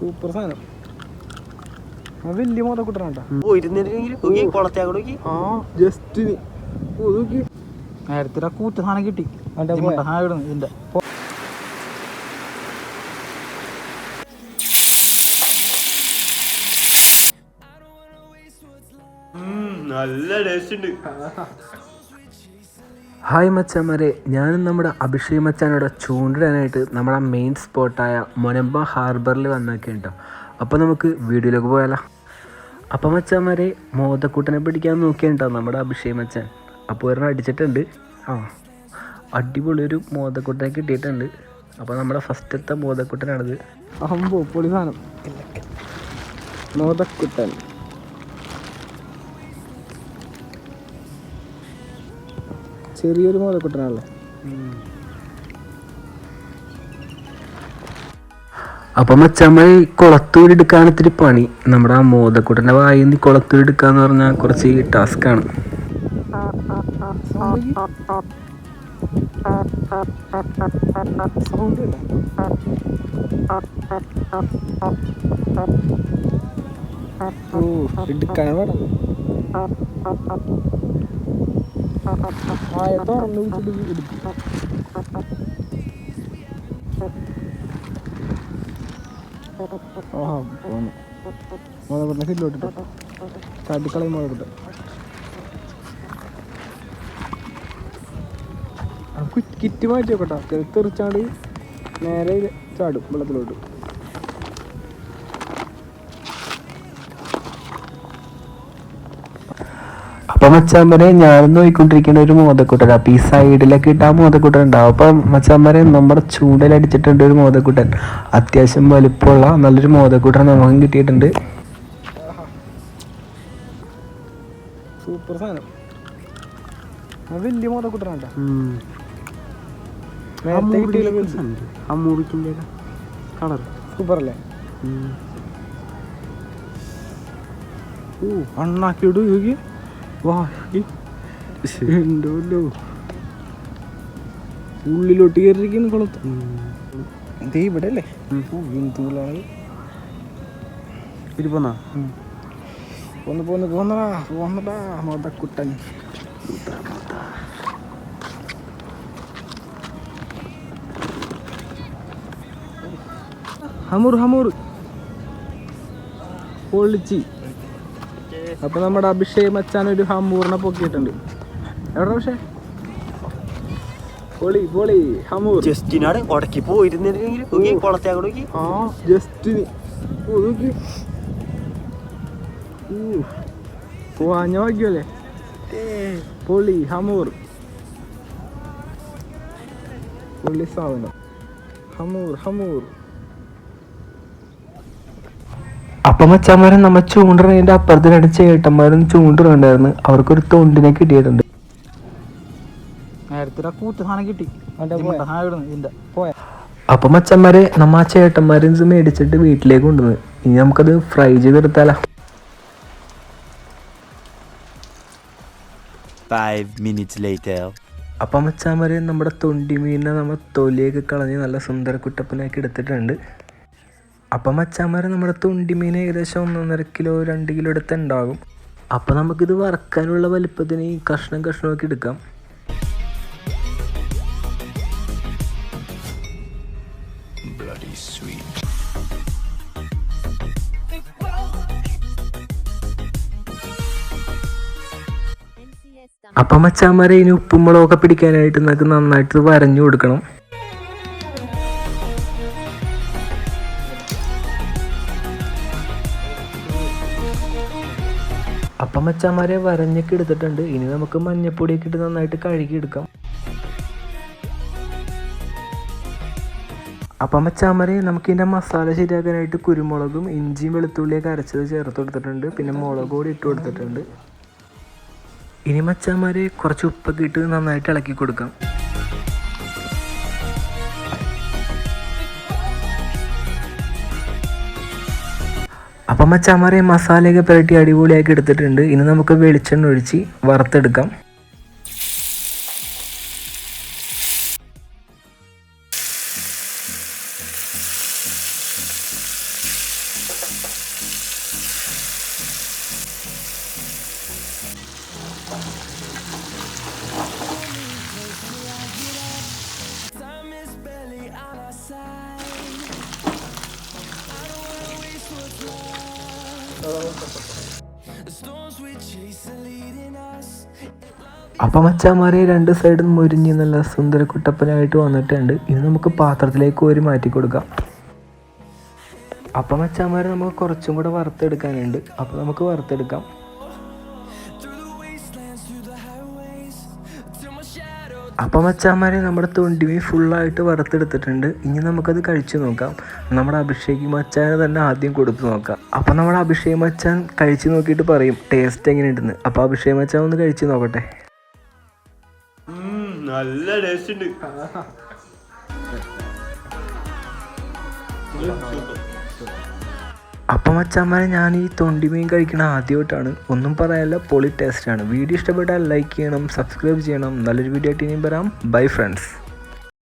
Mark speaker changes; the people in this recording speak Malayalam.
Speaker 1: സൂപ്പർ സാധനം. വലിയ മോതക്കുട്ടനാട്ടാ.
Speaker 2: പോയിരുന്നെങ്കിൽ കുളത്തെ കൂടെ
Speaker 1: ആ ജസ്റ്റ് നോക്കി.
Speaker 3: നേരത്തെ കൂറ്റ സാധനം കിട്ടി. ഇതിന്റെ.
Speaker 2: നല്ല ടേസ്റ്റ് ഉണ്ട്.
Speaker 4: ഹായ് മച്ചാമാരെ ഞാനും നമ്മുടെ അഭിഷേക് മച്ചാനോടെ ചൂണ്ടിടാനായിട്ട് നമ്മുടെ മെയിൻ സ്പോട്ടായ മൊനമ്പ ഹാർബറിൽ വന്നൊക്കെയുണ്ടോ. അപ്പോൾ നമുക്ക് വീഡിയോയിലേക്ക് പോയാലോ. അപ്പോൾ മച്ചാമാരെ മോതക്കൂട്ടനെ പിടിക്കാൻ നോക്കിയുണ്ടോ നമ്മുടെ അഭിഷേക് മച്ചാൻ? അപ്പോൾ ഒരെണ്ണം അടിച്ചിട്ടുണ്ട്. ആ അടിപൊളി ഒരു മോതക്കൂട്ടനെ കിട്ടിയിട്ടുണ്ട്. അപ്പോൾ നമ്മുടെ ഫസ്റ്റത്തെ മോതക്കൂട്ടനാണിത്
Speaker 1: അമ്പോ പൊളി സാധനം. മോതക്കുട്ടൻ ചെറിയൊരു മോതക്കുട്ടനാണല്ലേ
Speaker 4: അപ്പം മച്ചാമ്മ കുളത്തൂരെടുക്കാൻ ഇത്തിരി പണി. നമ്മുടെ ആ മോതക്കൂട്ടന്റെ വായിൽ നിന്ന് കുളത്തൂരെടുക്കാന്ന് പറഞ്ഞാൽ കുറച്ച് ടാസ്ക്
Speaker 1: ആണ്. ഓ എടുക്കാൻ വേണം ആ തുറന്ന് വിളിച്ചിട്ട് കിറ്റ് മാറ്റി വെക്കട്ടോ തെറിച്ചാണ്ട് നേരെ ചാടും വെള്ളത്തിലോട്ട്.
Speaker 4: മച്ചാമ്പരെ ഞാനും നോക്കിക്കൊണ്ടിരിക്കുന്ന ഒരു മോതക്കുട്ടൻ അപ്പൊ ഈ സൈഡിലൊക്കെ ഇട്ട് ആ മോതക്കുട്ടൻ ഉണ്ടാവും അപ്പൊ മച്ചാമ്പരെ നമ്മുടെ ചൂടലടിച്ചിട്ടുണ്ട് ഒരു മോതക്കുട്ടൻ അത്യാവശ്യം വലിപ്പമുള്ള നല്ലൊരു മോതക്കുട്ടൻ നമുക്കും കിട്ടിയിട്ടുണ്ട്.
Speaker 1: സൂപ്പർ സാധനം. വലിയ മോതക്കുട്ടനാട്ടാ
Speaker 2: കളർ
Speaker 1: സൂപ്പർ അല്ലേ ഓ അണ്ണാക്കിയിടും വാ ഉണ്ടല്ലോ ഉള്ളിലോട്ട് കയറിയിരിക്കുന്നു കുളത്ത്. ദേ ഇവിടെ അല്ലേ ഹിന്ദുവിലാണ്
Speaker 2: ഇരുപന്നാ
Speaker 1: പോന്ന്. പോന്ന് പോന്നടാ പോന്നടാ മതക്കുട്ടൻ. ഹമൂർ ഹമൂർ. പൊളിച്ചി. അപ്പൊ നമ്മുടെ അഭിഷേക് മച്ചാൻ ഒരു ഹമ്മൂറിനെ പൊക്കിയിട്ടുണ്ട്. എവിടെ പക്ഷേ? പൊളി പൊളി ഹമ്മൂർ
Speaker 2: ജസ്റ്റിനാണ് ഉടക്കി പോയിരുന്നെങ്കിൽ കുളത്തെ കൂടെ
Speaker 1: ആ ജസ്റ്റിന്. പോവാഞ്ഞ ഭാഗ്യല്ലേ പൊളി ഹമൂർ. പൊളി സാധനം. ഹമൂർ ഹമൂർ.
Speaker 4: അപ്പൊ നമ്മ ചൂണ്ടറിന്റെ അപ്പുറത്തിനടിച്ച ഏട്ടന്മാരും ചൂണ്ടറുണ്ടായിരുന്നു. അവർക്കൊരു തൊണ്ടിനെ കിട്ടിയിട്ടുണ്ട്.
Speaker 3: കിട്ടി.
Speaker 4: അപ്പൊ മച്ചന്മാരെ നമ്മ ആ ചേട്ടന്മാരും മേടിച്ചിട്ട് വീട്ടിലേക്ക് കൊണ്ടുവന്നു. ഇനി നമുക്കത് ഫ്രൈ ചെയ്തെടുത്താലോ?
Speaker 2: ഫൈവ് മിനിറ്റ്സ് ലേറ്റർ
Speaker 4: അപ്പൊ മച്ചാന്മാരെ നമ്മുടെ തൊണ്ടി മീനിനെ നമ്മൾ തൊലിയൊക്കെ കളഞ്ഞ് നല്ല സുന്ദര കുട്ടപ്പനാക്കി എടുത്തിട്ടുണ്ട്. അപ്പം മച്ചാന്മാരെ നമ്മുടെ തുണ്ടിമീൻ ഏകദേശം ഒന്നൊന്നര കിലോ രണ്ട് കിലോ എടുത്തുണ്ടാകും അപ്പം നമുക്കിത് വറക്കാനുള്ള വലിപ്പത്തിന് ഈ കഷ്ണം കഷ്ണമൊക്കെ എടുക്കാം. അപ്പം മച്ചാന്മാരെ ഇനി ഉപ്പും മുളകൊക്കെ പിടിക്കാനായിട്ട് നമുക്ക് നന്നായിട്ട് വരഞ്ഞു കൊടുക്കണം. അപ്പം മച്ചാന്മാരെ വരഞ്ഞൊക്കെ എടുത്തിട്ടുണ്ട്. ഇനി നമുക്ക് മഞ്ഞപ്പൊടിയൊക്കെ ഇട്ട് നന്നായിട്ട് കഴുകിയെടുക്കാം അപ്പം മച്ചാമരെ നമുക്ക് ഇതിന്റെ മസാല ശരിയാക്കാനായിട്ട് കുരുമുളകും ഇഞ്ചിയും വെളുത്തുള്ളിയൊക്കെ അരച്ചത് ചേർത്ത് കൊടുത്തിട്ടുണ്ട്. പിന്നെ മുളക് പൊടി ഇട്ട് കൊടുത്തിട്ടുണ്ട്. ഇനി മച്ചാമാരെ കുറച്ച് ഉപ്പൊക്കെ ഇട്ട് നന്നായിട്ട് ഇളക്കി കൊടുക്കാം. അമ്മ ചമറയും മസാലയൊക്കെ പുരട്ടി അടിപൊളിയാക്കി എടുത്തിട്ടുണ്ട്. ഇനി നമുക്ക് വെളിച്ചെണ്ണ ഒഴിച്ച് വറുത്തെടുക്കാം. അപ്പം അച്ചാമാരെ രണ്ട് സൈഡും മുരിഞ്ഞ് നല്ല സുന്ദര കുട്ടപ്പനായിട്ട് വന്നിട്ടുണ്ട്. ഇത് നമുക്ക് പാത്രത്തിലേക്ക് ഒരു മാറ്റി കൊടുക്കാം. അപ്പം അച്ചാമാരെ നമുക്ക് കുറച്ചും കൂടെ വറുത്തെടുക്കാനുണ്ട്. അപ്പോൾ നമുക്ക് വറുത്തെടുക്കാം. അപ്പം മച്ചാമാരെ നമ്മുടെ തൊണ്ടിമീൻ ഫുള്ളായിട്ട് വറുത്തെടുത്തിട്ടുണ്ട്. ഇനി നമുക്കത് കഴിച്ചു നോക്കാം. നമ്മുടെ അഭിഷേക് മച്ചാനെ തന്നെ ആദ്യം കൊടുത്തു നോക്കാം. അപ്പം നമ്മുടെ അഭിഷേക് മച്ചാൻ കഴിച്ചു നോക്കിയിട്ട് പറയും ടേസ്റ്റ് എങ്ങനെയുണ്ടെന്ന്. അപ്പോൾ അഭിഷേക് മച്ചാൻ ഒന്ന് കഴിച്ചു നോക്കട്ടെ.
Speaker 2: നല്ല ടേസ്റ്റ് ഉണ്ട്.
Speaker 4: അപ്പം മച്ചാന്മാരെ ഞാൻ ഈ തൊണ്ടിമീൻ കഴിക്കണ ആദ്യമായിട്ടാണ്. ഒന്നും പറയാനല്ല പൊളി ടേസ്റ്റാണ് വീഡിയോ ഇഷ്ടപ്പെട്ടാൽ ലൈക്ക് ചെയ്യണം സബ്സ്ക്രൈബ് ചെയ്യണം. നല്ലൊരു വീഡിയോ ആയിട്ട് ഇനിയും വരാം. Bye friends